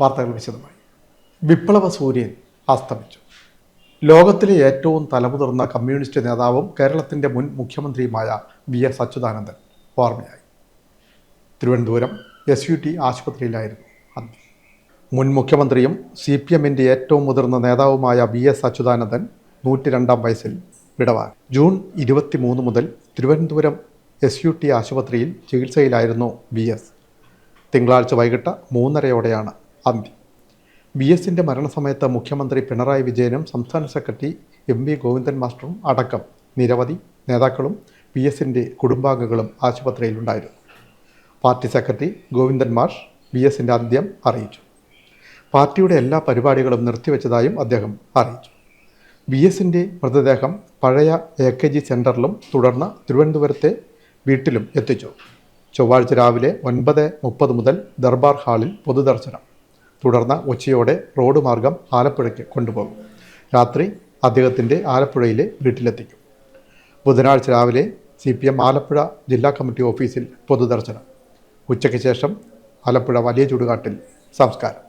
വാർത്തകൾ വിശദമായി. വിപ്ലവ സൂര്യൻ അസ്തമിച്ചു. ലോകത്തിലെ ഏറ്റവും തലമുതിർന്ന കമ്മ്യൂണിസ്റ്റ് നേതാവും കേരളത്തിന്റെ മുൻ മുഖ്യമന്ത്രിയുമായ വി എസ് അച്യുതാനന്ദൻ ഓർമ്മയായി. തിരുവനന്തപുരം എസ് യു ടി ആശുപത്രിയിലായിരുന്നു അന്ത്യം. മുൻ മുഖ്യമന്ത്രിയും സി പി എമ്മിന്റെ ഏറ്റവും മുതിർന്ന നേതാവുമായ വി എസ് അച്യുതാനന്ദൻ നൂറ്റി രണ്ടാം വയസ്സിൽ വിടവാങ്ങി. ജൂൺ ഇരുപത്തിമൂന്ന് മുതൽ തിരുവനന്തപുരം എസ് യു ടി ആശുപത്രിയിൽ ചികിത്സയിലായിരുന്നു വി എസ്. തിങ്കളാഴ്ച വൈകിട്ട് മൂന്നരയോടെയാണ് അന്ത്യം വി എസിന്റെ മരണസമയത്ത് മുഖ്യമന്ത്രി പിണറായി വിജയനും സംസ്ഥാന സെക്രട്ടറി എം വി ഗോവിന്ദൻ മാസ്റ്ററും അടക്കം നിരവധി നേതാക്കളും വി എസിന്റെ കുടുംബാംഗങ്ങളും ആശുപത്രിയിലുണ്ടായിരുന്നു. പാർട്ടി സെക്രട്ടറി ഗോവിന്ദൻ മാഷ് വി എസിന്റെ അന്ത്യം അറിയിച്ചു. പാർട്ടിയുടെ എല്ലാ പരിപാടികളും നിർത്തിവെച്ചതായും അദ്ദേഹം അറിയിച്ചു. വി എസിന്റെ മൃതദേഹം പഴയ എ കെ ജി സെന്ററിലും തുടർന്ന് തിരുവനന്തപുരത്തെ വീട്ടിലും എത്തിച്ചു. ചൊവ്വാഴ്ച രാവിലെ ഒൻപത് മുപ്പത് മുതൽ ദർബാർ ഹാളിൽ പൊതുദർശനം. തുടർന്ന് ഉച്ചയോടെ റോഡ് മാർഗം ആലപ്പുഴയ്ക്ക് കൊണ്ടുപോകും. രാത്രി അദ്ദേഹത്തിന്റെ ആലപ്പുഴയിലെ വീട്ടിലെത്തിക്കും. ബുധനാഴ്ച രാവിലെ സി പി എം ആലപ്പുഴ ജില്ലാ കമ്മിറ്റി ഓഫീസിൽ പൊതുദർശനം. ഉച്ചയ്ക്ക് ശേഷം ആലപ്പുഴ വലിയ ചുടുകാട്ടിൽ സംസ്കാരം.